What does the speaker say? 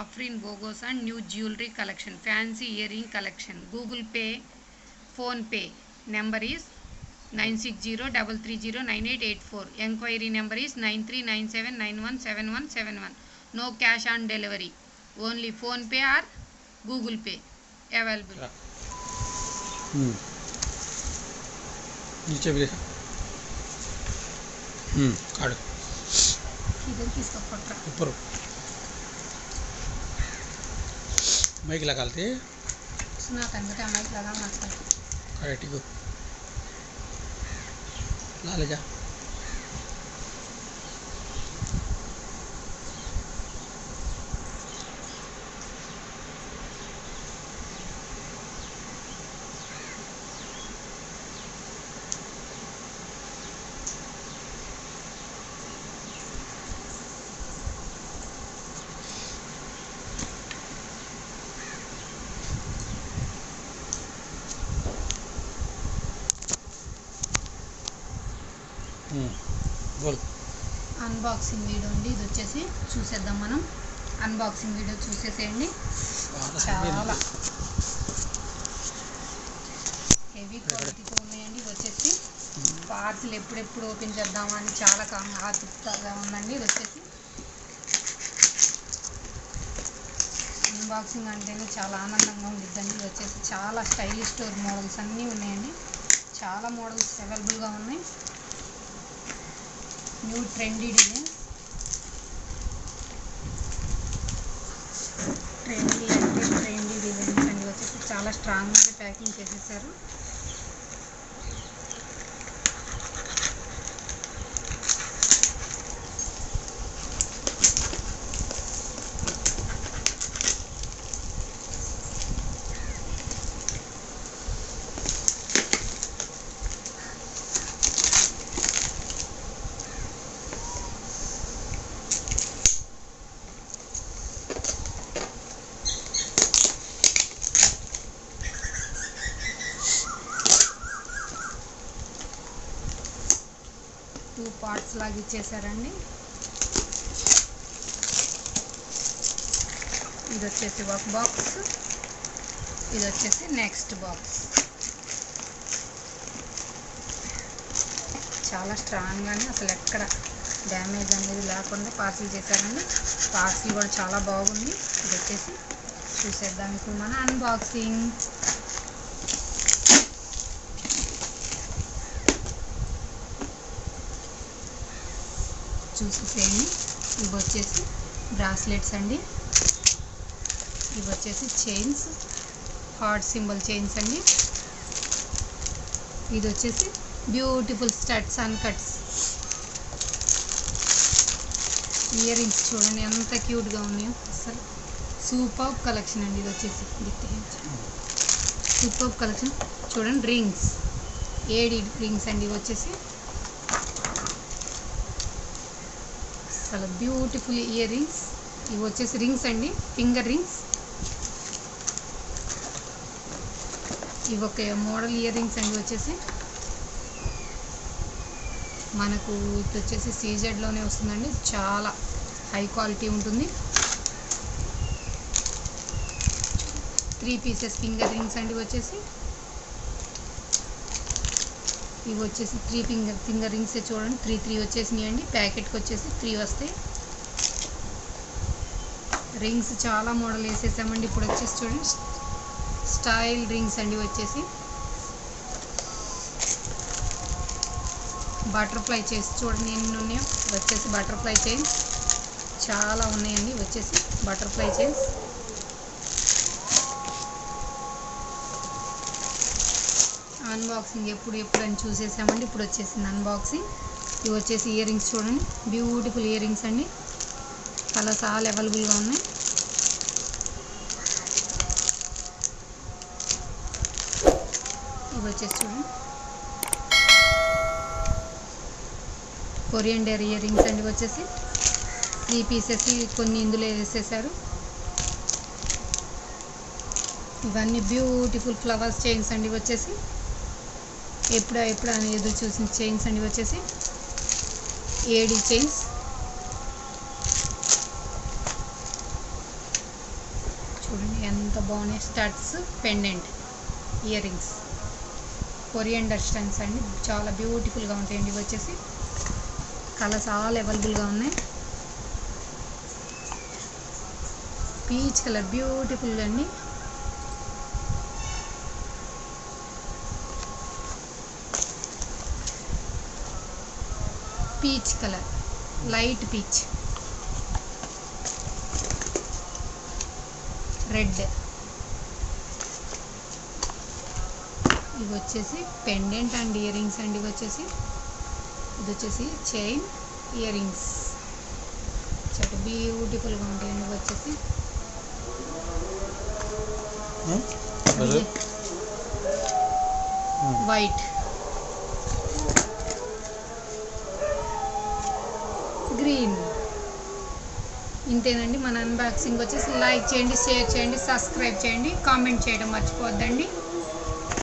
Afrin బోగోస్ and new jewellery collection fancy ear ring collection Google Pay PhonePe number is nine six zero double three zero nine eight eight four enquiry number is nine three nine seven nine one seven one seven one no cash on delivery only PhonePe or Google Pay available हम्म नीचे भी देखा हम्म काट ఇదే తీసుకోపట్రా ऊपर mike लगाल ते सुनातान बेटा लगा मास्टर अरे ला ले जा। అన్బాక్సింగ్ వీడియో అండి. ఇది వచ్చేసి చూసేద్దాం మనం. అన్బాక్సింగ్ వీడియో చూసేసేయండి. చాలా హెవీ క్వాలిటీతో ఉన్నాయండి. ఇది వచ్చేసి పార్సిల్ ఎప్పుడెప్పుడు ఓపెన్ చేద్దామా అని చాలా ఆతృప్తగా ఉందండి. ఇది వచ్చేసి అన్బాక్సింగ్ అంటేనే చాలా ఆనందంగా ఉండిద్దండి. ఇది వచ్చేసి చాలా స్టైలిష్ స్టోర్ మోడల్స్ అన్నీ ఉన్నాయండి. చాలా మోడల్స్ అవైలబుల్గా ఉన్నాయి. న్యూ ట్రెండీ డిజైన్ ట్రెండీ అంటే ట్రెండీ డిజైన్స్ అండి వచ్చేసి చాలా స్ట్రాంగ్గా ప్యాకింగ్ చేసేసారు. పార్ట్స్ లాగా ఇచ్చేసారండి. ఇది వచ్చేసి ఒక బాక్స్ ఇది వచ్చేసి నెక్స్ట్ బాక్స్ చాలా స్ట్రాంగ్గానే అసలు ఎక్కడ డ్యామేజ్ అనేది లేకుండా పార్సిల్ చేశారండి. పార్సిల్ కూడా చాలా బాగుంది. ఇది వచ్చేసి చూసేద్దాం. ఇప్పుడు మన అన్బాక్సింగ్ చూసేసేయండి. ఇవి వచ్చేసి బ్రాస్లెట్స్ అండి. ఇవి వచ్చేసి చైన్స్ హార్ట్ సింబల్ చైన్స్ అండి. ఇది వచ్చేసి beautiful studs and cuts. Earrings చూడండి ఎంత క్యూట్గా ఉన్నాయో. అసలు సూపర్ కలెక్షన్ అండి ఇది వచ్చేసి. Super collection. చూడండి రింగ్స్. ఏడి రింగ్స్ అండి ఇవి వచ్చేసి. చాలా బ్యూటిఫుల్ ఇయర్ రింగ్స్ ఇవి వచ్చేసి రింగ్స్ అండి. ఫింగర్ రింగ్స్ ఇవి ఒక మోడల్ ఇయర్ రింగ్స్ అండి వచ్చేసి. మనకు ఇది వచ్చేసి సీజెడ్లోనే వస్తుందండి. చాలా హై క్వాలిటీ ఉంటుంది. త్రీ పీసెస్ ఫింగర్ రింగ్స్ అండి వచ్చేసి. ఇవి వచ్చేసి త్రీ ఫింగర్ ఫింగర్ రింగ్స్ చూడండి. త్రీ త్రీ వచ్చేసినాయి అండి ప్యాకెట్కి వచ్చేసి త్రీ వస్తాయి. రింగ్స్ చాలా మోడల్ వేసేసామండి. ఇప్పుడు వచ్చేసి చూడండి. స్టైల్ రింగ్స్ అండి వచ్చేసి బటర్ఫ్లై చేసి చూడండి ఎన్ని ఉన్నాయో వచ్చేసి బటర్ఫ్లై చైన్స్ చాలా ఉన్నాయండి. వచ్చేసి బటర్ఫ్లై చైన్స్ అన్బాక్సింగ్ ఎప్పుడు ఎప్పుడు అని చూసేసామండి. ఇప్పుడు వచ్చేసింది అన్బాక్సింగ్ ఇవి వచ్చేసి ఇయర్ రింగ్స్ చూడండి. బ్యూటిఫుల్ ఇయర్ రింగ్స్ అండి కలర్స్ ఆల్ అవైలబుల్గా ఉన్నాయి. ఇవి వచ్చేసి చూడండి. కొరియండర్ ఇయర్ రింగ్స్ అండి వచ్చేసి. త్రీ పీసెస్ కొన్ని ఇందులో వేసేసారు. ఇవన్నీ బ్యూటిఫుల్ ఫ్లవర్స్ చైన్స్ అండి వచ్చేసి. ఎప్పుడా ఎప్పుడా అని ఎదురు చూసిన చైన్స్ అండి వచ్చేసి ఏడి చైన్స్. చూడండి ఎంత బాగున్నాయి studs pendant earrings coriander stones అండి. చాలా బ్యూటిఫుల్గా ఉంటాయండి. ఇవి వచ్చేసి కలర్స్ ఆల్ అవైలబుల్గా ఉన్నాయి. పీచ్ కలర్ బ్యూటిఫుల్ అండి. Peach colour. Light peach. Red. ఇవి వచ్చేసి పెండెంట్ అండ్ ఇయర్ రింగ్స్ అండి ఇవి వచ్చేసి. ఇది వచ్చేసి చైన్ ఇయర్ రింగ్స్ చాలా బ్యూటిఫుల్గా ఉంటాయండి ఇవి వచ్చేసి. వైట్. గ్రీన్ ఇంతేనండి మన అన్బాక్సింగ్ వచ్చేసి లైక్ చేయండి షేర్ చేయండి సబ్స్క్రైబ్ చేయండి కామెంట్ చేయడం మర్చిపోవద్దండి.